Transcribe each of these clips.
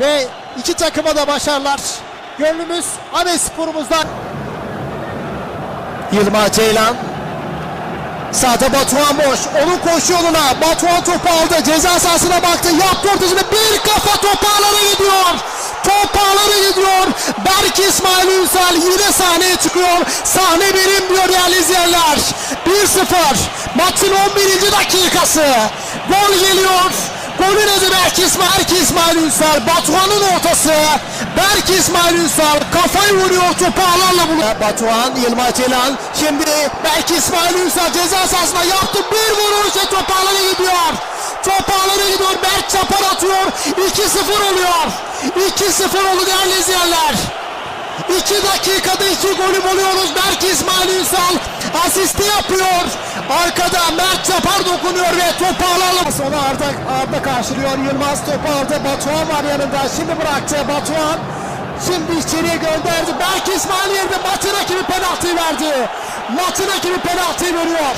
Ve iki takıma da başarılar. Gönlümüz Ahmet Spor'umuzdan. Yılmaz Ceylan. Sağda Batuhan boş. Onun koşu yoluna. Batuhan topu aldı. Ceza sahasına baktı. Yaptı ortasını. Bir kafa topu gidiyor. Top gidiyor. Berk İsmail Ünsal yine sahneye çıkıyor. Sahne benim diyor değerli izleyenler. 1-0. Maçın 11. dakikası. Gol geliyor. Golün adı Berk İsmail, İsmail Ünsal. Batuhan'ın ortası. Berk İsmail Ünsal kafayı vuruyor topu ağlarla buluyor. Batuhan, Yılmaz Ceylan. Şimdi Berk İsmail Ünsal ceza sahasına yaptı. Bir vuruş ve top ağlara gidiyor. Top ağlara gidiyor. Berk çapar atıyor. 2-0 oluyor. 2-0 oldu değerli izleyenler. 2 dakikada 2 golü buluyoruz. Berk İsmail Ünsal asisti yapıyor. Arkada Mert Çapar dokunuyor ve topu alalım. Sonra Arda, Arda karşılıyor. Yılmaz topu aldı. Batuhan var yanında. Şimdi bıraktı Batuhan. Şimdi içeriye gönderdi. Berk İsmail yerde maçın rakibi penaltıyı verdi. Maçın rakibi penaltıyı veriyor.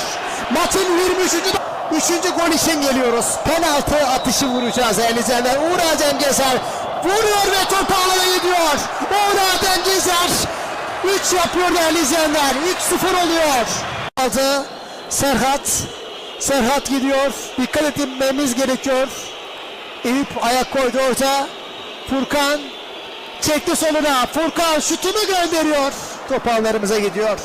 Maçın 23. da- Üçüncü gol için geliyoruz. Penaltı atışı vuracağız izleyenler. Uğur Adem Gezer vuruyor ve top ağlara gidiyor. Uğur Adem Gezer 3 yapıyor değerli izleyenler. 3-0 oluyor. Aldı Serhat. Serhat gidiyor. Dikkat etmemiz gerekiyor. Eyüp ayak koydu orta. Furkan çekti soluna. Furkan şutunu gönderiyor. Top ağlarımıza gidiyor.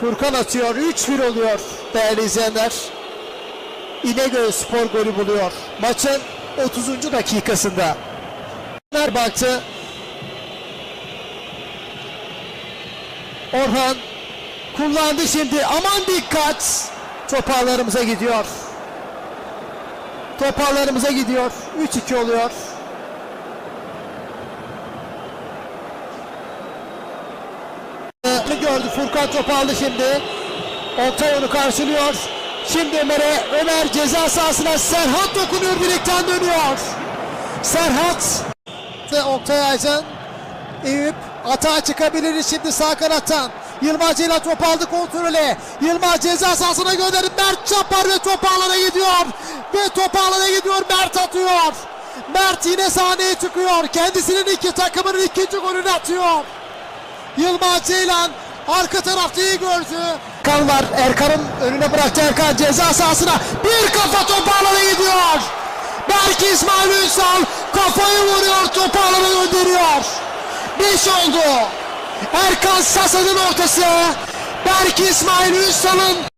Furkan atıyor. 3-1 oluyor değerli izleyenler. İnegöl spor golü buluyor. Maçın 30. dakikasında. Baktı. Orhan kullandı şimdi. Aman dikkat. Top ağlarımıza gidiyor. Top ağlarımıza gidiyor. 3-2 oluyor. gördü. Furkan topu aldı şimdi. Oktay onu karşılıyor. Şimdi Ömer'e Ömer ceza sahasına Serhat dokunuyor direkten dönüyor. Serhat ve Oktay Aycan Eyüp atağa çıkabilir şimdi sağ kanattan. Yılmaz Ceylan top aldı kontrole. Yılmaz ceza sahasına gönderdi. Mert çapar ve top ağlara gidiyor. Ve top ağlara gidiyor. Mert atıyor. Mert yine sahneye çıkıyor. Kendisinin iki takımının ikinci golünü atıyor. Yılmaz Ceylan arka tarafta iyi gördü. Erkan var. Erkan'ın önüne bıraktı Erkan ceza sahasına. Bir kafa top ağlara gidiyor. Berk İsmail Ünsal kafayı vuruyor top ağlara gönderiyor. Beş oldu. Erkan Sasa'nın ortası. Berk İsmail Ünsal'ın